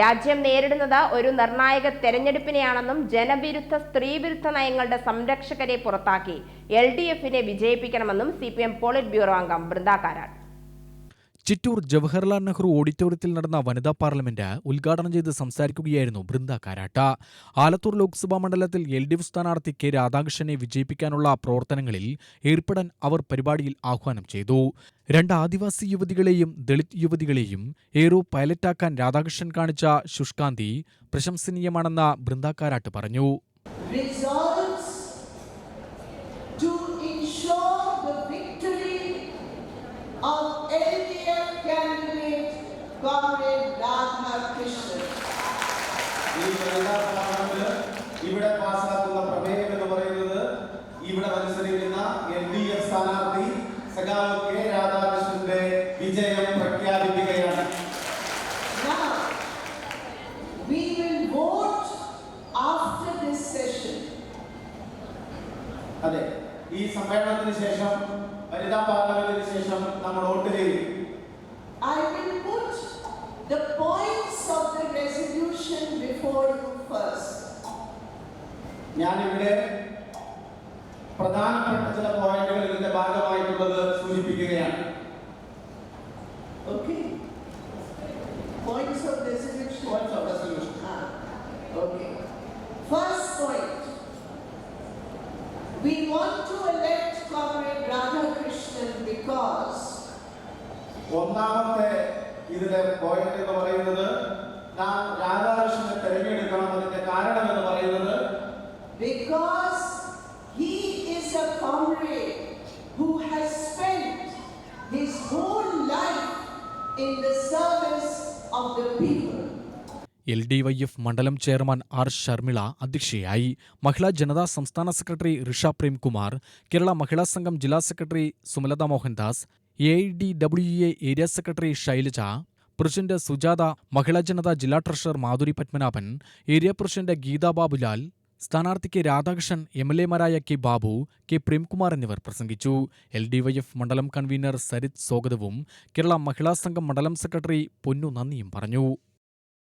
രാജ്യം നേരിടുന്നത് ഒരു നിർണായക തെരഞ്ഞെടുപ്പിനെയാണെന്നും ജനവിരുദ്ധ സ്ത്രീവിരുദ്ധ നയങ്ങളുടെ സംരക്ഷകരെ പുറത്താക്കി എൽ ഡി എഫിനെ വിജയിപ്പിക്കണമെന്നും C P M polit bureau അംഗം ബൃന്ദ കാരാട്ട്. ചിറ്റൂർ ജവഹർലാൽ നെഹ്റു ഓഡിറ്റോറിയത്തിൽ നടന്ന വനിതാ പാർലമെന്റ് ഉദ്ഘാടനം ചെയ്ത് സംസാരിക്കുകയായിരുന്നു ബൃന്ദ കാരാട്ട. ആലത്തൂർ ലോക്സഭാ മണ്ഡലത്തിൽ എൽ ഡി എഫ് സ്ഥാനാർത്ഥി കെ രാധാകൃഷ്ണനെ വിജയിപ്പിക്കാനുള്ള പ്രവർത്തനങ്ങളിൽ ഏർപ്പെടാൻ അവർ പരിപാടിയിൽ ആഹ്വാനം ചെയ്തു. രണ്ട് ആദിവാസി യുവതികളെയും ദളിത് യുവതികളെയും ഏറോ പൈലറ്റാക്കാൻ രാധാകൃഷ്ണൻ കാണിച്ച ശുഷ്കാന്തി പ്രശംസനീയമാണെന്ന് ബൃന്ദ കാരാട്ട് പറഞ്ഞു. Of LDF ഈ വനിതാ ഇവിടെ പാസാക്കുന്ന പ്രമേയം എന്ന് പറയുന്നത് ഇവിടെ മത്സരിക്കുന്ന എൽ ഡി എഫ് സ്ഥാനാർത്ഥി സഖാവ് കെ രാധാകൃഷ്ണന്റെ വിജയം പ്രഖ്യാപിക്കുകയാണ് we will vote after this session. അതെ ഈ സമ്മേളനത്തിന് ശേഷം വനിതാ പാർലമെന്റിന് ശേഷം നമ്മൾ ഞാനിവിടെ പ്രധാനപ്പെട്ട ചില പോയിന്റുകൾ ഇതിന്റെ ഭാഗമായിട്ടുള്ളത് സൂചിപ്പിക്കുകയാണ് Okay? Points of resolution. Points of resolution. Ah, okay. First point. We want to elect Comrade Radhakrishnan because ഒന്നാമത്തെ ഇതിലെ പോയിന്റ് എന്ന് പറയുന്നത് നാം എൽ ഡി വൈ എഫ് മണ്ഡലം ചെയർമാൻ ആർ ശർമിള അധ്യക്ഷയായി. മഹിളാ ജനതാ സംസ്ഥാന സെക്രട്ടറി ഋഷ പ്രേംകുമാർ കേരള മഹിളാ സംഘം ജില്ലാ secretary Sumalatha Mohandas A I D W A area secretary Shailaja president Sujatha Mahila Janata ജില്ലാ treasurer Madhuri Padmanabhan area president Geetha Babulal സ്ഥാനാർത്ഥി കെ രാധാകൃഷ്ണൻ എം എൽ എമാരായ K Babu K Premkumar എന്നിവർ പ്രസംഗിച്ചു. L D Y F മണ്ഡലം convener Sarith സ്വാഗതവും കേരള മഹിളാ സംഘം മണ്ഡലം secretary പൊന്നു നന്ദിയും പറഞ്ഞു.